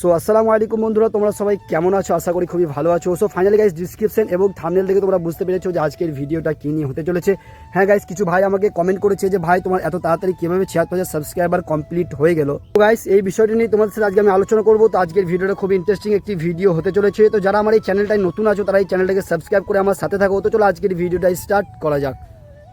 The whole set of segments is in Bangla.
সো আসসালামু আলাইকুম বন্ধুরা, তোমরা সবাই কেমন আছো? আশা করি খুবই ভালো আছো। সো ফাইনালি গাইস ডিসক্রিপশন এবং থামনেল দেখে তোমরা বুঝতে পেরেছ যে আজকের ভিডিওটা কী নিয়ে হতে চলেছে। হ্যাঁ গাইস কিছু ভাই আমাকে কমেন্ট করেছে যে, ভাই, তোমার এত তাড়াতাড়ি কীভাবে ছিয়াত্তর হাজার সাবস্ক্রাইবার কমপ্লিট হয়ে গেল? তো গাইস এই বিষয়টি নিয়ে তোমাদের সাথে আজকে আমি আলোচনা করব। তো আজকের ভিডিওটা খুব ইন্টারেস্টিং একটি ভিডিও হতে চলেছে। তো যারা আমার এই চ্যানেলটায় নতুন আছো, তারা এই চ্যানেলটাকে সাবস্ক্রাইব করে আমার সাথে থাকো। তো চলো আজকের ভিডিওটা স্টার্ট করা যাক।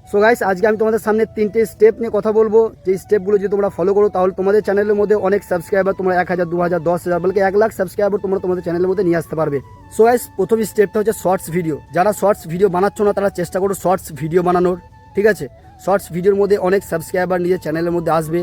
সো গাইস আজকে আমি তোমাদের সামনে তিনটে স্টেপ নিয়ে কথা বলব। যে স্টেপগুলো যদি তোমরা ফলো করো, তাহলে তোমাদের চ্যানেলের মধ্যে অনেক সাবস্ক্রাইবার তোমরা এক হাজার, দু হাজার, দশ হাজার, বলকে এক লাখ সাবস্ক্রাইবার তোমরা তোমাদের চ্যানেলের মধ্যে নিয়ে আসতে পারবে। সো গাইস প্রথম স্টেপটা হচ্ছে শর্টস ভিডিও যারা শর্টস ভিডিও বানাচ্ছ না, তারা চেষ্টা করো শর্টস ভিডিও বানানোর, ঠিক আছে? শর্টস ভিডিওর মধ্যে অনেক সাবস্ক্রাইবার নিজের চ্যানেলের মধ্যে আসবে।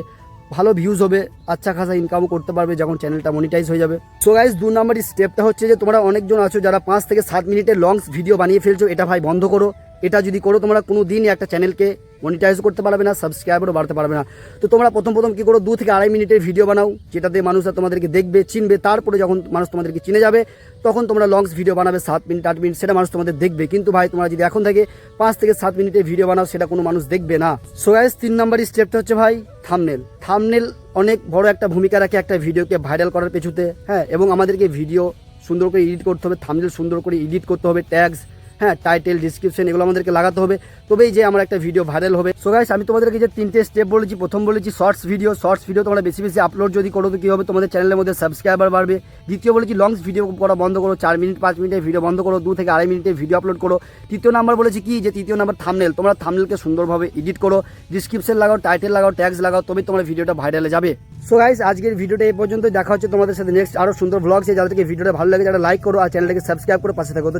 ভালো ভিউজ হবে আচ্ছা খাসা ইনকামও করতে পারবে যখন চ্যানেলটা মনিটাইজ হয়ে যাবে। সো গাইস দু নম্বর স্টেপটা হচ্ছে যে তোমরা অনেকজন আছো যারা পাঁচ থেকে সাত মিনিটের লংস ভিডিও বানিয়ে ফেলছো। এটা ভাই বন্ধ করো। এটা যদি করো, তোমরা কোনো দিনই একটা চ্যানেলকে মনিটাইজ করতে পারবে না সাবস্ক্রাইবারও বাড়তে পারবে না। তো তোমরা প্রথম প্রথম কী করো, দু থেকে আড়াই মিনিটের ভিডিও বানাও, যেটাতে মানুষরা তোমাদেরকে দেখবে, চিনবে, তারপরে যখন মানুষ তোমাদেরকে চিনে যাবে, তখন তোমরা লংস ভিডিও বানাবে, সাত মিনিট, আট মিনিট, সেটা মানুষ তোমাদের দেখবে। কিন্তু ভাই, তোমরা যদি এখন থেকে পাঁচ থেকে সাত মিনিটের ভিডিও বানাও, সেটা কোনো মানুষ দেখবে না। সো গাইস তিন নম্বর স্টেপটা হচ্ছে ভাই থামনেল থামনেল অনেক বড় একটা ভূমিকা রাখে একটা ভিডিওকে ভাইরাল করার পেছুতে হ্যাঁ? এবং আমাদেরকে ভিডিও সুন্দর করে এডিট করতে হবে থামনেল সুন্দর করে এডিট করতে হবে ট্যাগস হ্যাঁ টাইটেল ডিসক্রিপশন এগুলো আমাদেরকে লাগাতে হবে। তবেই যে আমার একটা ভিডিও ভাইরাল হবে। সো গাইস আমি তোমাদেরকে যে তিনটে স্টেপ বলেছি, প্রথম বলেছি শর্টস ভিডিও শর্টস ভিডিও তোমরা বেশি বেশি আপলোড যদি করো তো কী হবে? তোমাদের চ্যানেলের মধ্যে সাবস্ক্রাইবার বাড়বে। দ্বিতীয় বলেছি লংস ভিডিও করা বন্ধ করো, চার মিনিট পাঁচ মিনিটের ভিডিও বন্ধ করো, দু থেকে আড়াই মিনিটের ভিডিও আপলোড করো। তৃতীয় নাম্বার বলেছি কি? যে তৃতীয় নাম্বার থামনেল তোমরা থামনেলকে সুন্দরভাবে এডিট করো। ডিসক্রিপশন লাগাও টাইটেল লাগাও ট্যাগস লাগাও, তবেই তোমার ভিডিওটা ভাইরালে যাবে। সো গাইস আজকের ভিডিওটা এই পর্যন্ত দেখা হচ্ছে তোমাদের সাথে নেক্সট আরও সুন্দর ব্লগস যাদেরকে ভিডিওটা ভালো লাগে যারা লাইক করো আর চ্যানেলটাকে সাবস্ক্রাইব করে পাশে থাকো।